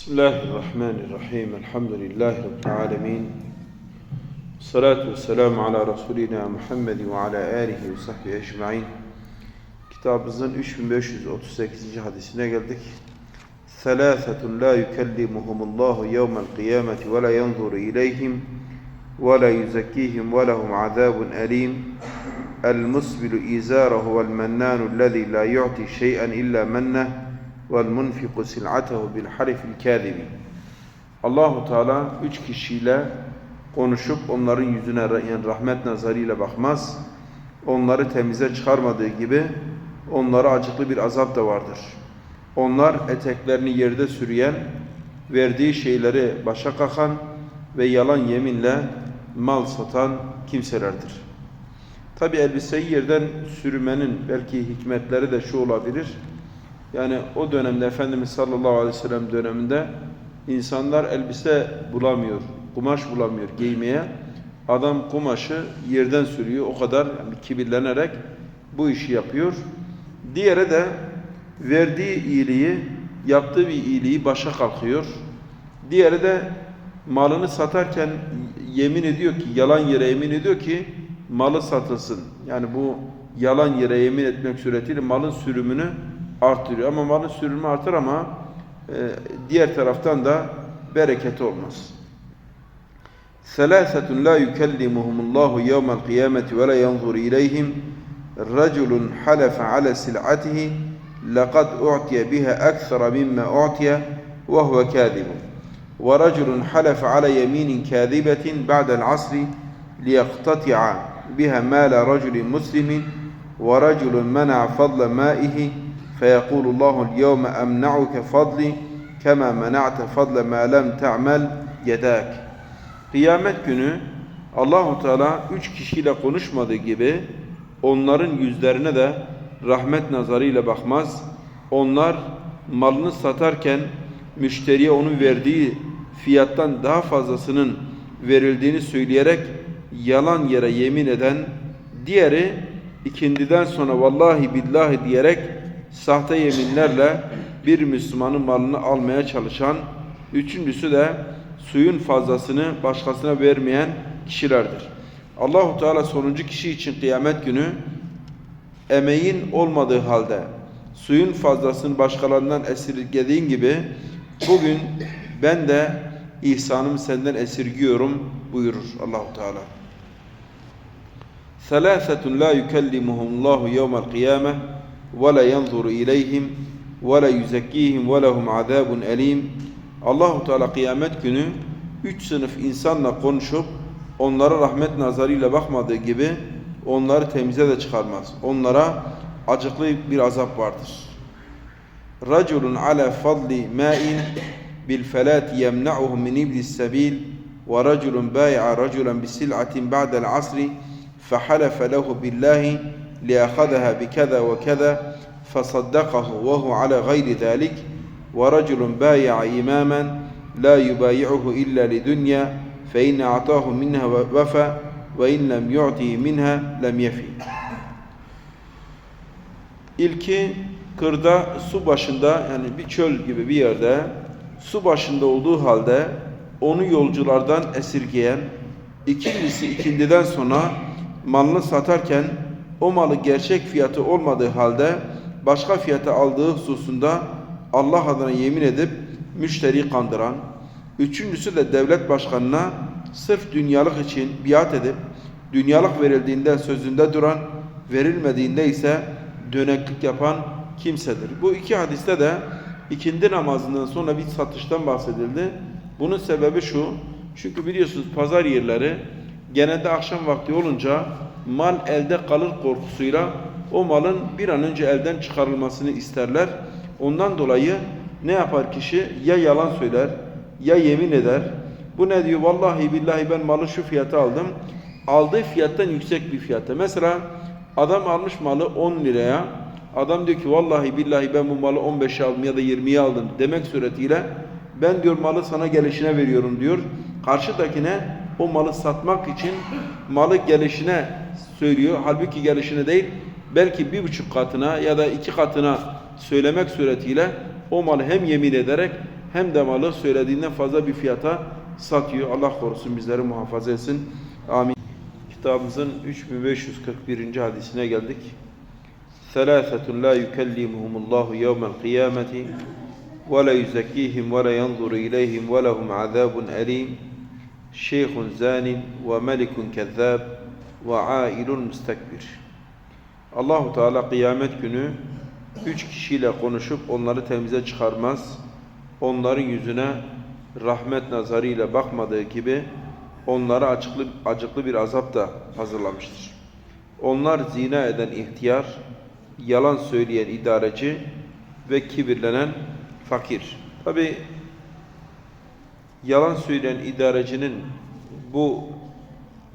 بسم الله الرحمن الرحيم الحمد لله رب العالمين الصلاة والسلام على رسولنا محمد وعلى آله وصحبه أجمعين كتاب الزن 3538 حديثنا geldik. ثلاثة لا يكلمهم الله يوم القيامة ولا ينظر إليهم ولا يزكيهم ولهم عذاب أليم المسبل إزاره والمنان الذي لا يعطي شيئا إلا منه vel munfiku sil'atehu bil harifil kâzibi. Allahu Teala üç kişiyle konuşup onların yüzüne yani rahmet nazarıyla bakmaz. Onları temize çıkarmadığı gibi onlara acıklı bir azap da vardır. Onlar eteklerini yerde sürüyen, verdiği şeyleri başa kakan ve yalan yeminle mal satan kimselerdir. Tabi elbiseyi yerden sürmenin belki hikmetleri de şu olabilir. Yani o dönemde Efendimiz sallallahu aleyhi ve sellem döneminde insanlar elbise bulamıyor, kumaş bulamıyor giymeye. Adam kumaşı yerden sürüyor. O kadar yani kibirlenerek bu işi yapıyor. Diğeri de verdiği iyiliği, yaptığı bir iyiliği başa kalkıyor. Diğeri de malını satarken yemin ediyor ki, yalan yere yemin ediyor ki malı satılsın. Yani bu yalan yere yemin etmek suretiyle malın sürümünü artırıyor. Ama malın sürümü artar ama e, diğer taraftan da bereketi olmaz. ثلاثة لا يكلمهم الله يوم القيامة ولا ينظر إليهم رجل حلف على سلعته لقد أعطي بها أكثر مما أعطي وهو كاذب ورجل حلف على يمين كاذبة بعد العصر ليقتطع بها مال رجل مسلم ورجل منع فضل مائه فيقول الله اليوم أمنعك فضلي كما منعت فضل ما لم تعمل يداك Kıyamet günü Allahu Teala üç kişiyle konuşmadığı gibi onların yüzlerine de rahmet nazarıyla bakmaz. Onlar malını satarken müşteriye onun verdiği fiyattan daha fazlasının verildiğini söyleyerek yalan yere yemin eden, diğeri ikindiden sonra vallahi billahi diyerek sahte yeminlerle bir Müslümanın malını almaya çalışan, üçüncüsü de suyun fazlasını başkasına vermeyen kişilerdir. Allahu Teala sonuncu kişi için kıyamet günü emeğin olmadığı halde suyun fazlasını başkalarından esirgediğin gibi bugün ben de ihsanımı senden esirgiyorum buyurur Allahu Teala. Selasetun la yukellimuhum Allahu yevmel kıyameh ولا ينظر إليهم ولا يزكيهم ولهم عذاب أليم Allahu Teala kıyamet günü üç sınıf insanla konuşup onlara rahmet nazarıyla bakmadığı gibi onları temize de çıkarmaz. Onlara acıklı bir azap vardır. Raculun ala fadli ma'in bil felati yemna'uhu min iblis sabil ve raculun bai'a raculan bi sil'atin ba'da'l asri فحلف له بالله ليأخذها بكذا وكذا فصدقه وهو على غير ذلك ورجل بايع إماما لا يبايعه إلا لدنيا فإن أعطاه منها وفى وإن لم يعطه منها لم يفي İlki kırda su başında yani bir çöl gibi bir yerde su başında olduğu halde onu yolculardan esirgeyen ikincisi ikindiden sonra malını satarken o malı gerçek fiyatı olmadığı halde başka fiyata aldığı hususunda Allah adına yemin edip müşteriyi kandıran, üçüncüsü de devlet başkanına sırf dünyalık için biat edip dünyalık verildiğinde sözünde duran, verilmediğinde ise döneklik yapan kimsedir. Bu iki hadiste de ikindi namazından sonra bir satıştan bahsedildi. Bunun sebebi şu, çünkü biliyorsunuz pazar yerleri genelde akşam vakti olunca mal elde kalır korkusuyla o malın bir an önce elden çıkarılmasını isterler. Ondan dolayı ne yapar kişi? Ya yalan söyler, ya yemin eder. Bu ne diyor? Vallahi billahi ben malı şu fiyata aldım. Aldığı fiyattan yüksek bir fiyata. Mesela adam almış malı 10 liraya. Adam diyor ki vallahi billahi ben bu malı 15'e aldım ya da 20'ye aldım demek suretiyle ben diyor malı sana gelişine veriyorum diyor. Karşıdakine o malı satmak için malı gelişine söylüyor. Halbuki gelişine değil belki bir buçuk katına ya da iki katına söylemek suretiyle o malı hem yemin ederek hem de malı söylediğinden fazla bir fiyata satıyor. Allah korusun bizleri muhafaza etsin. Amin. Kitabımızın 3541. hadisine geldik. ثلاثة لا يكلمهم الله يوم القيامة ولا يزكيهم ولا ينظر إليهم ولهم عذاب أليم şeyh zanin ve melikun kezzab ve ailun müstekbir. Allahu Teala kıyamet günü üç kişiyle konuşup onları temize çıkarmaz. Onların yüzüne rahmet nazarıyla bakmadığı gibi onlara acıklı, acıklı bir azap da hazırlamıştır. Onlar zina eden ihtiyar, yalan söyleyen idareci ve kibirlenen fakir. Tabi yalan söyleyen idarecinin bu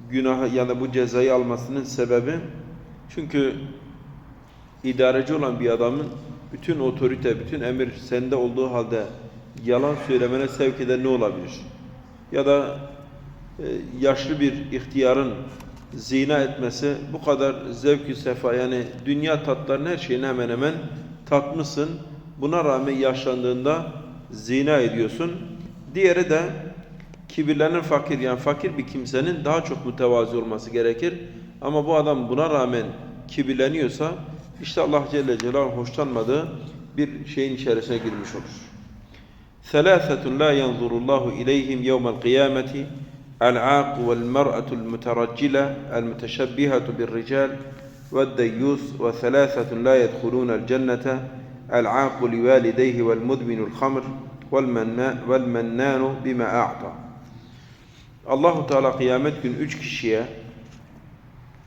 günahı yani bu cezayı almasının sebebi çünkü idareci olan bir adamın bütün otorite, bütün emir sende olduğu halde yalan söylemene sevk eden ne olabilir? Ya da e, yaşlı bir ihtiyarın zina etmesi bu kadar zevk-ü sefa yani dünya tatlarının her şeyini hemen hemen tatmışsın. Buna rağmen yaşlandığında zina ediyorsun. Diğeri de kibirlenen fakir yani fakir bir kimsenin daha çok mütevazi olması gerekir. Ama bu adam buna rağmen kibirleniyorsa işte Allah Celle Celaluhu hoşlanmadığı bir şeyin içerisine girmiş olur. ثلاثة لا ينظر الله إليهم يوم القيامة العاق والمرأة المترجلة المتشبهة بالرجال والديوث وثلاثة لا يدخلون الجنة العاق لوالديه والمدمن الخمر والمنا- والمنان بما أعطى Allahu Teala kıyamet günü üç kişiye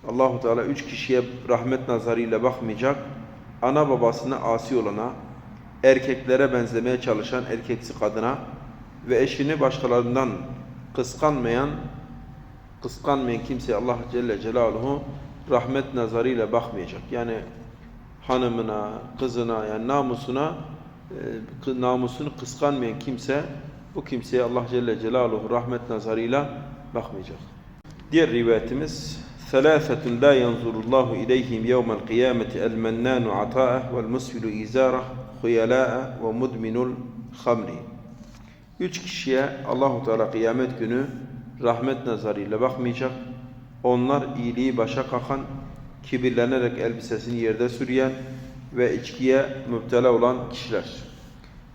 Allahu Teala üç kişiye rahmet nazarıyla bakmayacak. Ana babasına asi olana, erkeklere benzemeye çalışan erkeksi kadına ve eşini başkalarından kıskanmayan kıskanmayan kimseye Allah Celle Celaluhu rahmet nazarıyla bakmayacak. Yani hanımına, kızına yani namusuna e, kı- namusunu kıskanmayan kimse bu kimseye Allah Celle Celaluhu rahmet nazarıyla bakmayacak. Diğer rivayetimiz ثلاثة لا ينظر الله إليهم يوم القيامة المنان عطاءه والمسفل إزاره خيلاء ومدمن الخمر Üç kişiye Allahu Teala kıyamet günü rahmet nazarıyla bakmayacak. Onlar iyiliği başa kakan, kibirlenerek elbisesini yerde sürüyen ve içkiye müptela olan kişiler.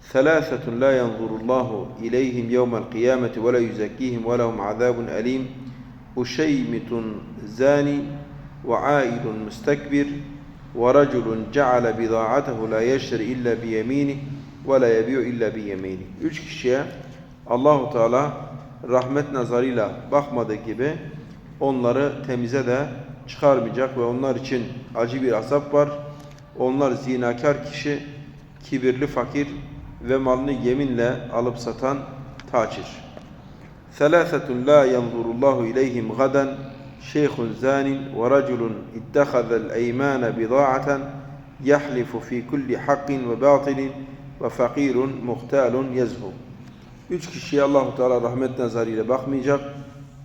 Selasetun la yanzurullahu ileyhim yevmel kıyameti ve la yüzekkihim ve lehum azabun elim. Uşeymitun zani ve aidun müstekbir ve raculun ceale bida'atehu la yeşri illa bi yemini ve la yebi'u illa bi yemini. Üç kişiye Allahu Teala rahmet nazarıyla bakmadığı gibi onları temize de çıkarmayacak ve onlar için acı bir azap var. Onlar zinakar kişi, kibirli fakir ve malını yeminle alıp satan tacir. ثلاثة لا ينظر الله إليهم غدا شيخ زان ورجل اتخذ الأيمان بضاعة يحلف في كل حق وباطل وفقير مختال يزهو Üç kişiye Allahu Teala rahmet nazarıyla bakmayacak.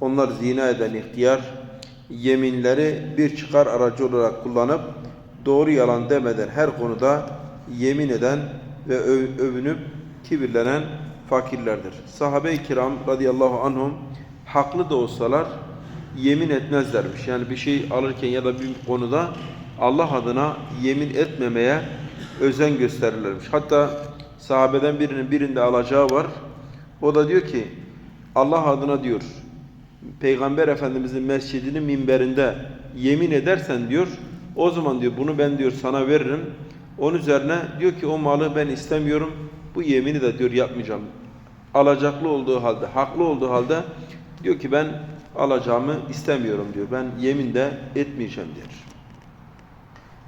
Onlar zina eden ihtiyar, yeminleri bir çıkar aracı olarak kullanıp doğru yalan demeden her konuda yemin eden ve öv- övünüp kibirlenen fakirlerdir. Sahabe-i kiram radıyallahu anhum haklı da olsalar yemin etmezlermiş. Yani bir şey alırken ya da bir konuda Allah adına yemin etmemeye özen gösterirlermiş. Hatta sahabeden birinin birinde alacağı var. O da diyor ki Allah adına diyor Peygamber Efendimizin mescidinin minberinde yemin edersen diyor o zaman diyor bunu ben diyor sana veririm. Onun üzerine diyor ki o malı ben istemiyorum. Bu yemini de diyor yapmayacağım. Alacaklı olduğu halde, haklı olduğu halde diyor ki ben alacağımı istemiyorum diyor. Ben yemin de etmeyeceğim diyor.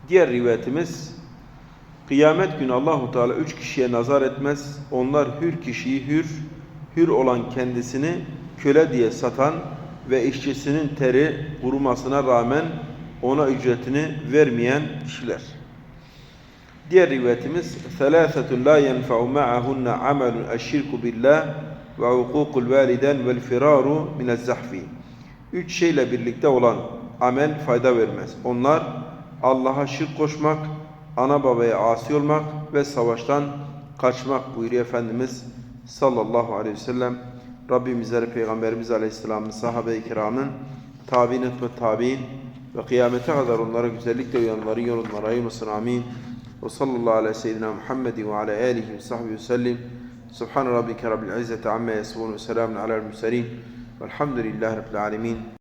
Diğer rivayetimiz Kıyamet günü Allahu Teala üç kişiye nazar etmez. Onlar hür kişiyi hür, hür olan kendisini köle diye satan ve işçisinin teri kurumasına rağmen ona ücretini vermeyen kişiler. Diğer rivayetimiz ثَلَاثَةٌ لَا يَنْفَعُ مَعَهُنَّ عَمَلٌ الشِّرْكُ بِاللّٰهِ وَعُقُوقُ الْوَالِدَيْنِ وَالْفِرَارُ مِنَ الزَّحْفِ Üç şeyle birlikte olan amel fayda vermez. Onlar Allah'a şirk koşmak, ana babaya asi olmak ve savaştan kaçmak buyuruyor Efendimiz sallallahu aleyhi ve sellem Rabbimizlere Peygamberimiz Aleyhisselam'ın sahabe-i kiramın tabi'in ve tabi'in ve kıyamete kadar onlara güzellikle uyanların yolundan ayırmasın amin. Ve sallallahu aleyhi ve seyyidina Muhammedin ve ala alihi ve sahbihi ve sellim. Subhan rabbike rabbil izzeti amma yasifun ve selamun alel murselin. Velhamdülillahi rabbil alemin.